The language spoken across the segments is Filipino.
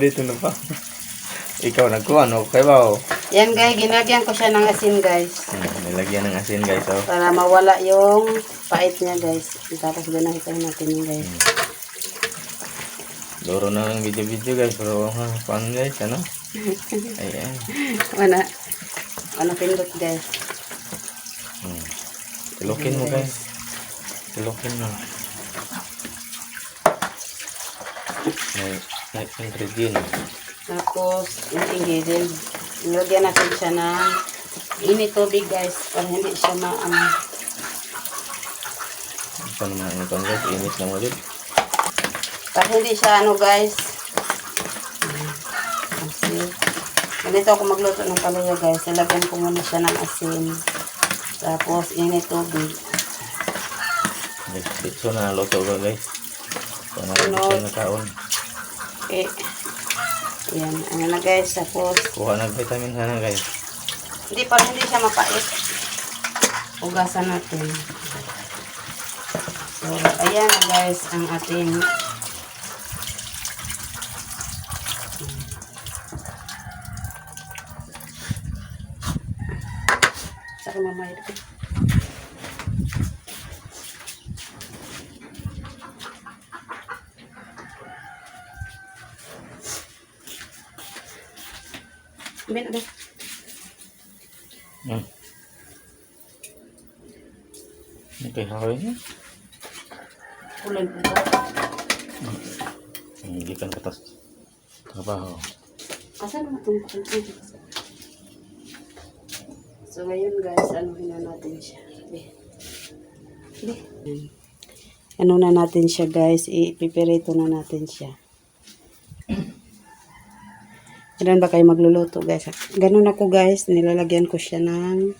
dito na pa. Ikaw nagkuha, no? Kaya ba, oh? Yan guys, ginagyan ko siya ng asin guys. Hmm, nilagyan ng asin, guys, oh. Para mawala yung pait niya guys. Tapos ganahitan natin yun guys. Duro na lang video-video, guys. Pero, ha, paano, guys, ano? Ayan. Wala. Ano pindot guys. Hmm. Tilukin mo, guys. Tilukin mo. May, may ingredient. Tapos, yung ingredient. Nilagyan natin siya ng init tubig guys. Para hindi siya ma ano, Ito naman ang ito, guys. Init lang ulit. Para hindi siya ano guys. Kasi, ganito ako magluto ng palaya guys. Lalagyan ko muna siya ng asin. Tapos, init tubig. Dito na luto ko, guys. Ito na rin siya nakaon. Eh, yan. Ano na guys. Tapos, Kuha ng vitamin sana, guys. hindi para hindi siya mapait. Ugasan natin. So, ayan na guys ang ating Saka mamaya dito. Ben, ben. Hmm. Okay, hawin niya. Kulay po ito. Hindi kan katas trabaho. Asan naman itong pakinggan? So, ngayon guys, ano na natin siya. Di. Di. Ano na natin siya guys, ipiperito na natin siya. Ganun ba kayo magluluto guys? Ganun ako guys, nilalagyan ko siya ng,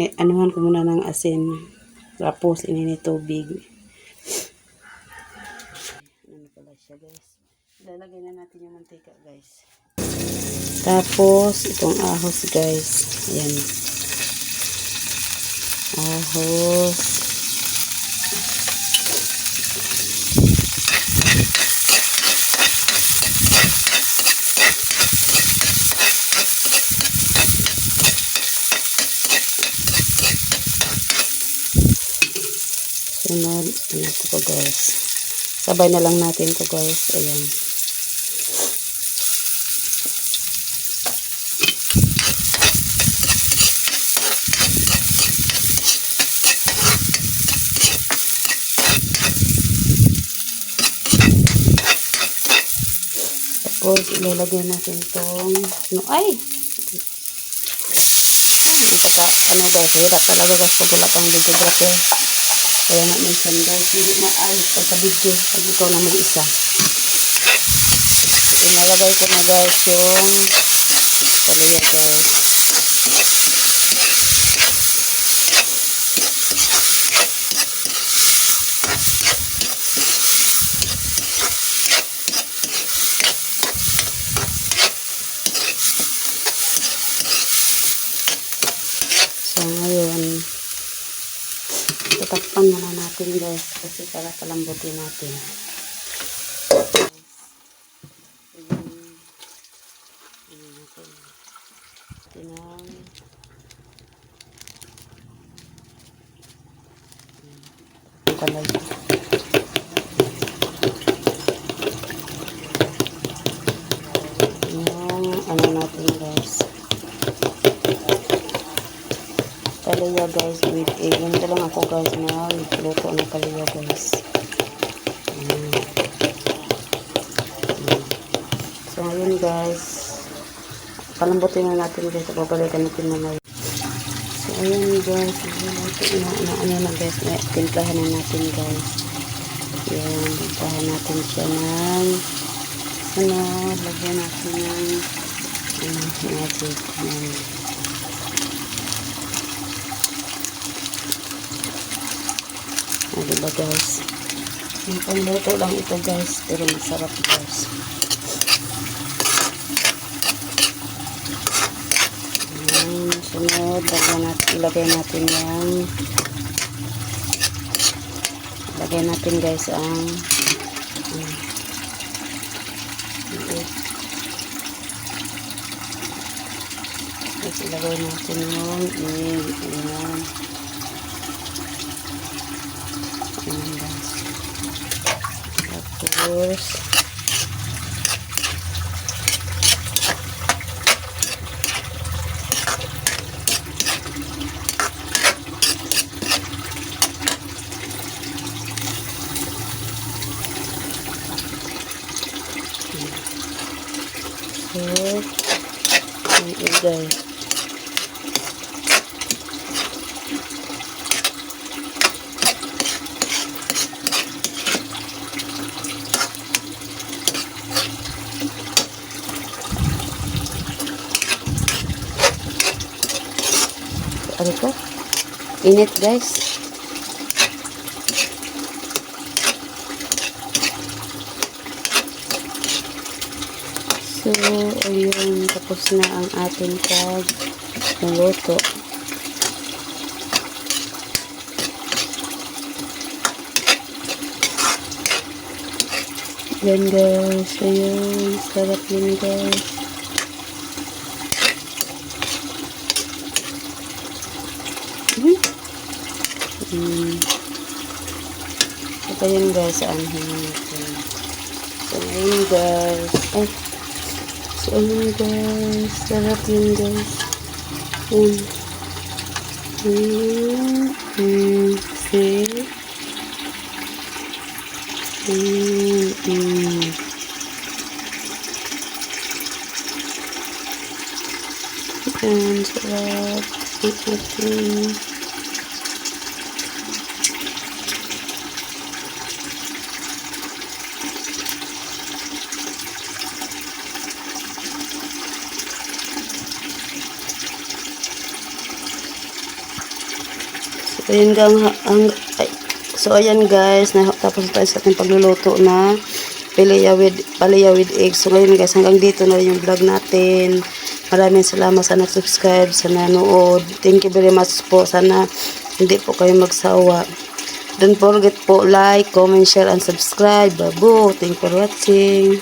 eh, anuhan ko muna ng asin. Tapos, ininit tubig. Ano pala siya guys. Lalagay na natin yung mantika guys. Tapos, itong ahos guys. Ayan. Ahos. Sunod. Ano ko guys. Sabay na lang natin to guys. Ayan. Tapos, ilalagay natin itong, no, ay! Ano guys, hirap talaga guys, kabulat ang videographer. Kaya nga minsan guys, hindi maayos pag sa video, pag ikaw na mag-isa. Inalagay ko na guys yung paliya guys. So ngayon, tatakpan muna natin guys kasi para palambutin natin. Tinang. Kalay. Yung ano natin guys. Kaliya guys with egg. Ganito lang ako guys na luto ng kaliya guys. Ayan. So ngayon guys, palambutin na natin guys. Babalikan natin mamaya. So ayan guys, ayan, na, na, ano na guys, na, timplahan na natin guys. Ayan, timplahan natin siya ng ano, lagyan natin ng ano. Ayan. na diba guys pangluto lang ito guys pero masarap guys Ayan, sunod natin, ilagay natin yan ilagay natin guys ang um, ilagay natin yung yung, yung Tapos, So, ang igay. Ano to? Init guys. So, ayun, tapos na ang ating pag naluto. Yan guys, ayun, sarap yun guys. Hmm. Ito yun guys, anhin natin. So, ayun guys. Ay, So, ayun guys. Sarap yun guys. Yun. Yun. Yun. See? Yun. Yun. Ayan, sarap. Ang ating So, ayun gang, ang, ay, so, ayan guys, tapos tayo sa ating pagluluto na palaya with, palaya with egg. So, ngayon guys, hanggang dito na yung vlog natin. Maraming salamat sa nag-subscribe, sa nanood. Thank you very much po. Sana hindi po kayo magsawa. Don't forget po, like, comment, share, and subscribe. Babu, thank you for watching.